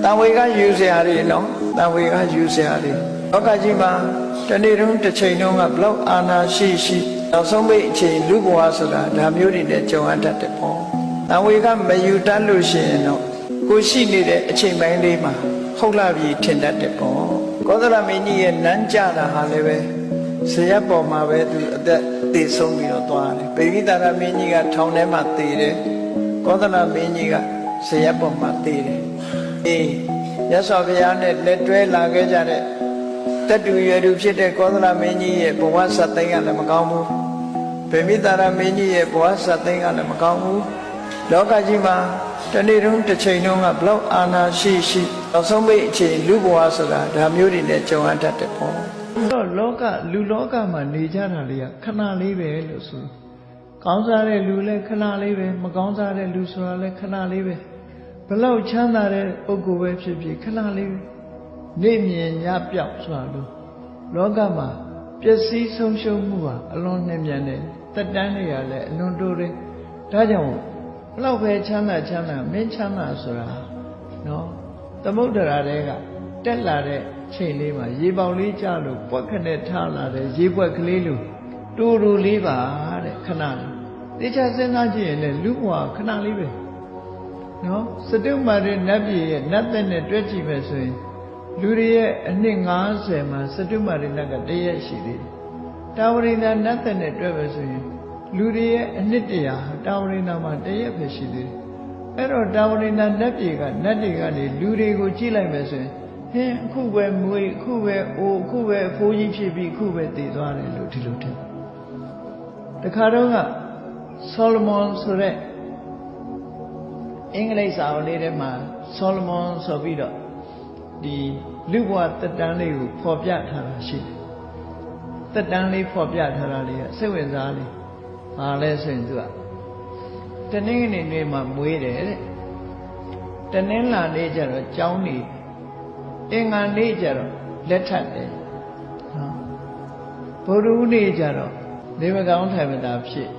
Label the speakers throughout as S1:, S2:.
S1: တန်ဝေကယူเสียရတယ်နော်တန်ဝေကယူเสียရတယ်လောကကြီးမှာတနေ့တုန်းတစ်ချိန်တုန်းကဘလောက်အာနာရှိရှိနောက်ဆုံးပိတ်အချိန်လူဘဝဆိုတာဒါမျိုးတွေနဲ့ကြုံရတတ်တယ်ပေါ့တန်ဝေကမယူတတ်လို့ရှိရင်တော့ကိုရှိနေတဲ့အချိန်ပိုင်းလေးမှာဟုတ်လာပြီထင်တတ်တယ်ပေါ့ကောသလမင်းကြီးရဲ့နန်းကြတာဟာလည်းပဲဇေယျပေါ်မှာပဲသူအသက်သေဆုံးပြီးတော့သွားတယ်ပေရိတာရမင်းကြီးကထောင်ထဲမှာသေတယ်ကောသလမင်းကြီးကဇေယျပေါ်မှာသေတယ် အေးရသော်ဘုရားနဲ့လက်တွဲလာခဲ့ကြတဲ့တတူရွယ်သူဖြစ်တဲ့ကောသလမင်းကြီးရဲ့ဘဝဆက်သိမ်းကလည်းမကောင်းဘူးပေမိတာရမင်းကြီးရဲ့ဘဝဆက်သိမ်းကလည်းမကောင်းဘူးလောကကြီးမှာတနေ့တုန်းတစ်ချိန်တုန်းကဘလောက်အာနာရှိရှိနောက်ဆုံးပိတ်အချိန်လူဘဝဆိုတာဒါမျိုးတွေနဲ့ကြုံရတတ်တယ်ပေါ့တော့လောကလူလောကမှာနေကြတာလေးကခဏလေးပဲလို့ဆိုကောင်းစားတဲ့လူလည်းခဏလေးပဲမကောင်းစားတဲ့လူဆိုတာလည်းခဏလေးပဲဘ လောက်ချမ်းသာတဲ့ပုဂ္ဂိုလ်ပဲဖြစ်ဖြစ်ခဏလေးပဲနေမြင်ညပြောက်ဆိုတာလို့လောကမှာပျက်စီးဆုံးရှုံးမှုဟာအလွန်နှင်းမြန်တယ်တက်တန်းတွေကလည်းအလွန်တိုးတယ်ဒါကြောင့်ဘလောက်ပဲချမ်းသာချမ်းသာမင်းချမ်းသာဆိုတာနော်သမုဒ္ဒရာတွေကတက်လာတဲ့ချိန်လေးမှာရေပေါင်လေးကြလို့ပွက်ခနဲ့ထားလာတဲ့ရေပွက်ကလေးလိုတူတူလေးပါတဲ့ခဏလေးတေချာစဉ်းစားကြည့်ရင်လည်းလူဘဝခဏလေးပဲ နော်စတုမာရနတ်ပြည်ရဲ့နတ်သက်နဲ့တွဲကြည့်မယ်ဆိုရင်လူတွေရဲ့အနှစ်90မှာစတုမာရနတ်ကတရက်ရှိသေးတယ်တာဝရိန္ဒနတ်သက်နဲ့တွဲပဲဆိုရင်လူတွေရဲ့အနှစ်တရာတာဝရိန္ဒမှာတရက်ပဲရှိသေးတယ်အဲ့တော့တာဝရိန္ဒနတ်ပြည်ကနတ်တွေကနေလူတွေကိုကြည့်လိုက်မယ်ဆိုရင်ဟင်းအခုပဲမွေအခုပဲအိုအခုပဲအဖိုးကြီးဖြစ်ပြီးအခုပဲတည်သွားတယ်လို့ဒီလိုထင်တခါတော့ကဆောလမွန်ဆိုတဲ့ အင်္ဂလိပ်စာအုပ်လေးထဲမှာဆောလမွန်ဆိုပြီးတော့ဒီလူဘဝတက်တန်းလေးကိုဖော်ပြထားတာရှိတယ်တက်တန်းလေးဖော်ပြထားတာလေးကစိတ်ဝင်စားလေးဘာလဲဆိုရင်သူကတနင်္ဂနွေနေ့မှာမွေးတယ်တဲ့တနင်္လာနေ့ကျတော့ကျောင်းနေအင်္ဂါနေ့ကျတော့လက်ထပ်တယ်နော်ဗုဒ္ဓဦးနေ့ကျတော့ဒေဝကောင်းထိုင်မတာဖြစ်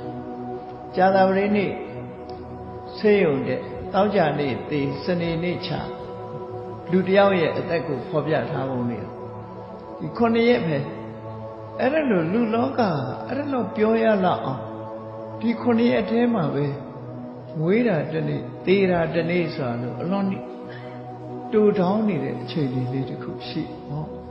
S1: ဇာတာပတိနေ့ဆေးရုံတဲ့ တောက်ကြနေ့သေစနေနေ့ချလူတယောက်ရဲ့အသက်ကိုဖော်ပြထားပုံလေးဒီခုနှစ်ရက်ပဲအဲ့ဒါလို့လူလောကအဲ့ဒါလို့ပြောရလောက်အောင်ဒီခုနှစ်ရက်ထဲမှာပဲမွေးတာတစ်နေ့သေတာတစ်နေ့ဆိုတာလို့အလွန်တူတောင်းနေတဲ့အချိန်လေးလေးတစ်ခုရှိဟော